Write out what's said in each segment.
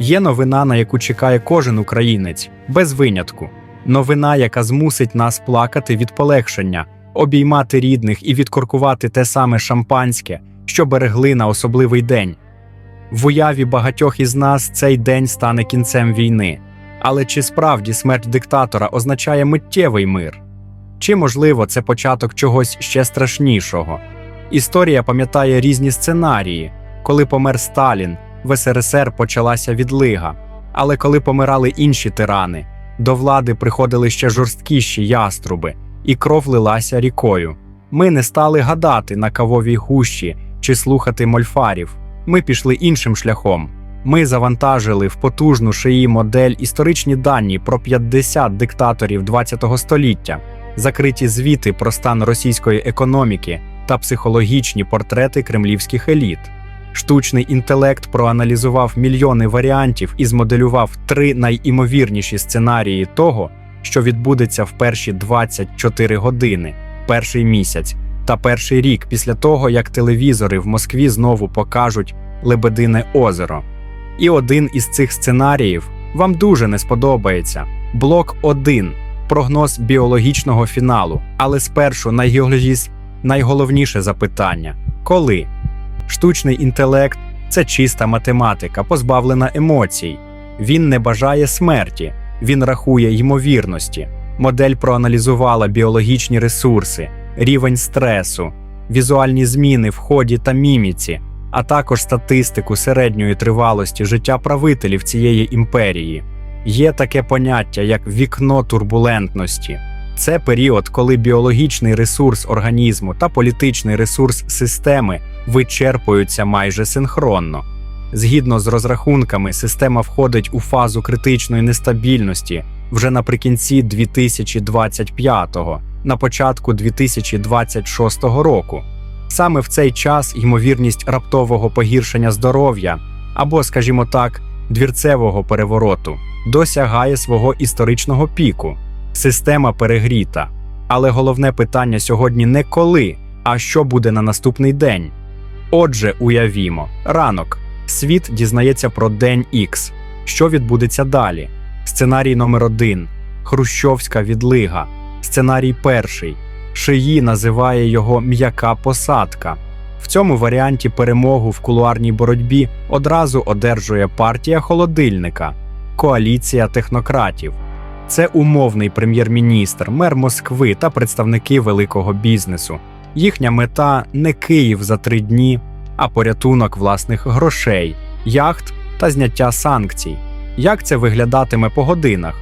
Є новина, на яку чекає кожен українець, без винятку. Новина, яка змусить нас плакати від полегшення, обіймати рідних і відкоркувати те саме шампанське, що берегли на особливий день. В уяві багатьох із нас цей день стане кінцем війни. Але чи справді смерть диктатора означає миттєвий мир? Чи, можливо, це початок чогось ще страшнішого? Історія пам'ятає різні сценарії, коли помер Сталін, в СРСР почалася відлига. Але коли помирали інші тирани, до влади приходили ще жорсткіші яструби, і кров лилася рікою. Ми не стали гадати на кавовій гущі чи слухати мольфарів. Ми пішли іншим шляхом. Ми завантажили в потужну шиї модель історичні дані про 50 диктаторів ХХ століття, закриті звіти про стан російської економіки та психологічні портрети кремлівських еліт. Штучний інтелект проаналізував мільйони варіантів і змоделював три найімовірніші сценарії того, що відбудеться в перші 24 години, перший місяць та перший рік після того, як телевізори в Москві знову покажуть Лебедине озеро. І один із цих сценаріїв вам дуже не сподобається. Блок 1 прогноз біологічного фіналу. Але спершу найголовніше запитання: коли? Штучний інтелект це чиста математика, позбавлена емоцій. Він не бажає смерті, він рахує ймовірності. Модель проаналізувала біологічні ресурси, рівень стресу, візуальні зміни в ході та міміці, а також статистику середньої тривалості життя правителів цієї імперії. Є таке поняття як вікно турбулентності. Це період, коли біологічний ресурс організму та політичний ресурс системи вичерпуються майже синхронно. Згідно з розрахунками, система входить у фазу критичної нестабільності вже наприкінці 2025-го, на початку 2026 року. Саме в цей час ймовірність раптового погіршення здоров'я або, скажімо так, двірцевого перевороту досягає свого історичного піку. Система перегріта. Але головне питання сьогодні не коли, а що буде на наступний день. Отже, уявімо, ранок. Світ дізнається про день Х. Що відбудеться далі? Сценарій номер 1 Хрущовська відлига. Сценарій перший. Шиї називає його м'яка посадка. В цьому варіанті перемогу в кулуарній боротьбі одразу одержує партія холодильника, коаліція технократів. Це умовний прем'єр-міністр, мер Москви та представники великого бізнесу. Їхня мета не Київ за три дні, а порятунок власних грошей, яхт та зняття санкцій. Як це виглядатиме по годинах?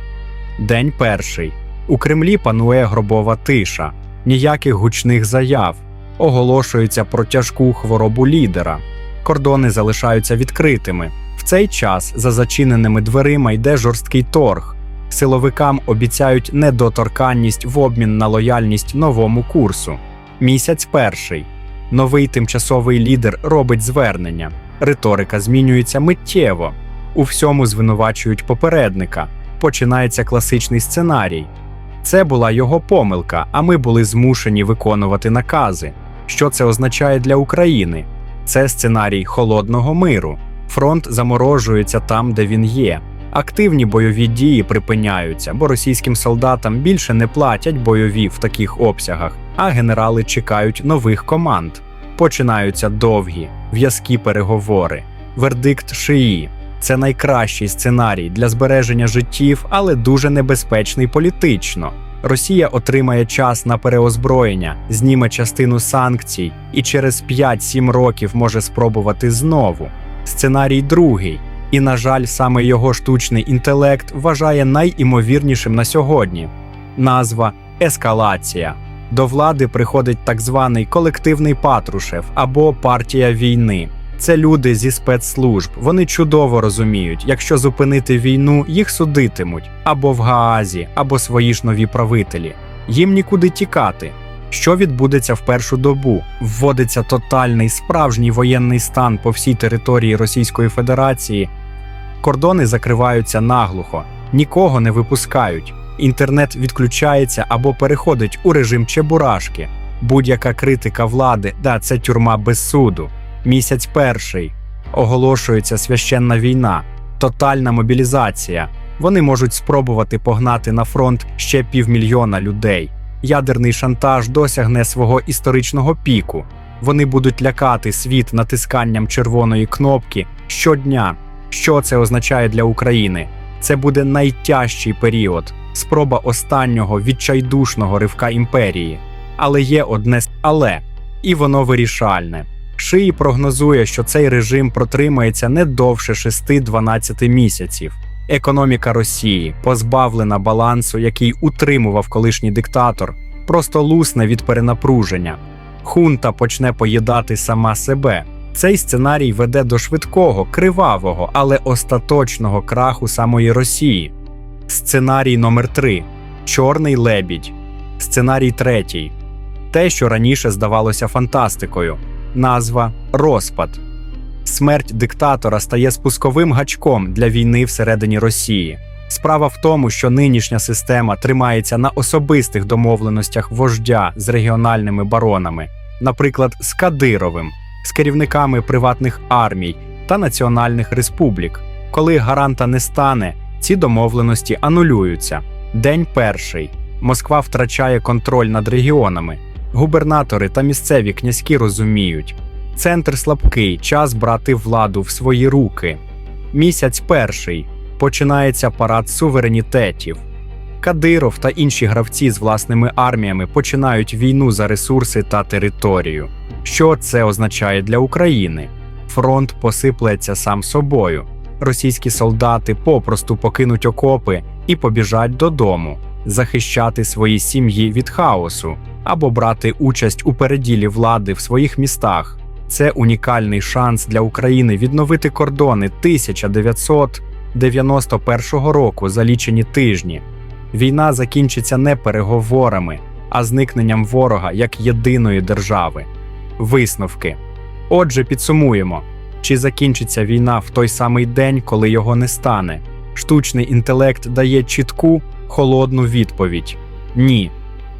День перший. У Кремлі панує гробова тиша, ніяких гучних заяв. Оголошується про тяжку хворобу лідера. Кордони залишаються відкритими. В цей час за зачиненими дверима йде жорсткий торг. Силовикам обіцяють недоторканність в обмін на лояльність новому курсу. Місяць перший. Новий тимчасовий лідер робить звернення. Риторика змінюється миттєво. У всьому звинувачують попередника. Починається класичний сценарій. Це була його помилка, а ми були змушені виконувати накази. Що це означає для України? Це сценарій холодного миру. Фронт заморожується там, де він є. Активні бойові дії припиняються, бо російським солдатам більше не платять бойові в таких обсягах, а генерали чекають нових команд. Починаються довгі, в'язкі переговори. Вердикт шиї це найкращий сценарій для збереження життів, але дуже небезпечний політично. Росія отримає час на переозброєння, зніме частину санкцій і через 5-7 років може спробувати знову. Сценарій другий. І, на жаль, саме його штучний інтелект вважає найімовірнішим на сьогодні. Назва ескалація. До влади приходить так званий колективний Патрушев або партія війни. Це люди зі спецслужб. Вони чудово розуміють, якщо зупинити війну, їх судитимуть або в Гаазі, або свої ж нові правителі. Їм нікуди тікати. Що відбудеться в першу добу? Вводиться тотальний справжній воєнний стан по всій території Російської Федерації. Кордони закриваються наглухо, нікого не випускають. Інтернет відключається або переходить у режим чебурашки. Будь-яка критика влади, да, це тюрма без суду. Місяць перший оголошується священна війна. тотальна мобілізація. Вони можуть спробувати погнати на фронт ще півмільйона людей. Ядерний шантаж досягне свого історичного піку. Вони будуть лякати світ натисканням червоної кнопки щодня. Що це означає для України? Це буде найтяжчий період, спроба останнього відчайдушного ривка імперії. Але є одне але, і воно вирішальне. Шиї прогнозує, що цей режим протримається не довше 6-12 місяців. Економіка Росії, позбавлена балансу, який утримував колишній диктатор, просто лусне від перенапруження. Хунта почне поїдати сама себе. Цей сценарій веде до швидкого, кривавого, але остаточного краху самої Росії. Сценарій номер 3 Чорний лебідь. Сценарій третій. Те, що раніше здавалося фантастикою. Назва Розпад. Смерть диктатора стає спусковим гачком для війни всередині Росії. Справа в тому, що нинішня система тримається на особистих домовленостях вождя з регіональними баронами, наприклад, з Кадировим, з керівниками приватних армій та національних республік. Коли гаранта не стане, ці домовленості анулюються. День перший. Москва втрачає контроль над регіонами. Губернатори та місцеві князькі розуміють, центр слабкий, час брати владу в свої руки. Місяць перший починається парад суверенітетів. Кадиров та інші гравці з власними арміями починають війну за ресурси та територію. Що це означає для України? Фронт посиплеться сам собою. Російські солдати попросту покинуть окопи і побіжать додому, захищати свої сім'ї від хаосу або брати участь у переділі влади в своїх містах. Це унікальний шанс для України відновити кордони 1991 року за лічені тижні. Війна закінчиться не переговорами, а зникненням ворога як єдиної держави. Висновки. Отже, підсумуємо: чи закінчиться війна в той самий день, коли його не стане? Штучний інтелект дає чітку, холодну відповідь: ні.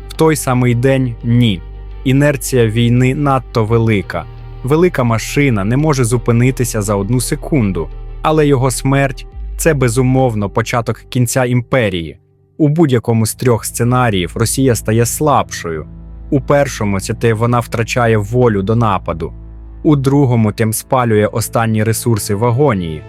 В той самий день ні. Інерція війни надто велика. Велика машина не може зупинитися за одну секунду, але його смерть це безумовно початок кінця імперії. У будь-якому з трьох сценаріїв Росія стає слабшою. У першому це вона втрачає волю до нападу, у другому тим спалює останні ресурси в агонії,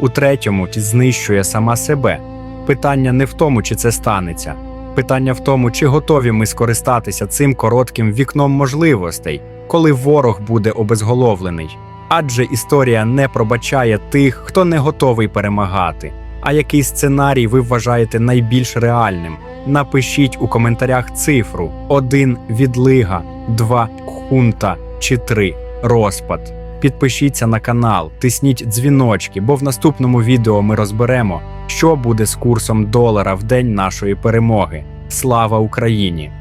у третьому ті знищує сама себе. Питання не в тому, чи це станеться. Питання в тому, чи готові ми скористатися цим коротким вікном можливостей, коли ворог буде обезголовлений. Адже історія не пробачає тих, хто не готовий перемагати. А який сценарій ви вважаєте найбільш реальним? Напишіть у коментарях цифру: 1 відлига, 2 хунта чи 3 розпад. Підпишіться на канал, тисніть дзвіночки, бо в наступному відео ми розберемо, що буде з курсом долара в день нашої перемоги. Слава Україні!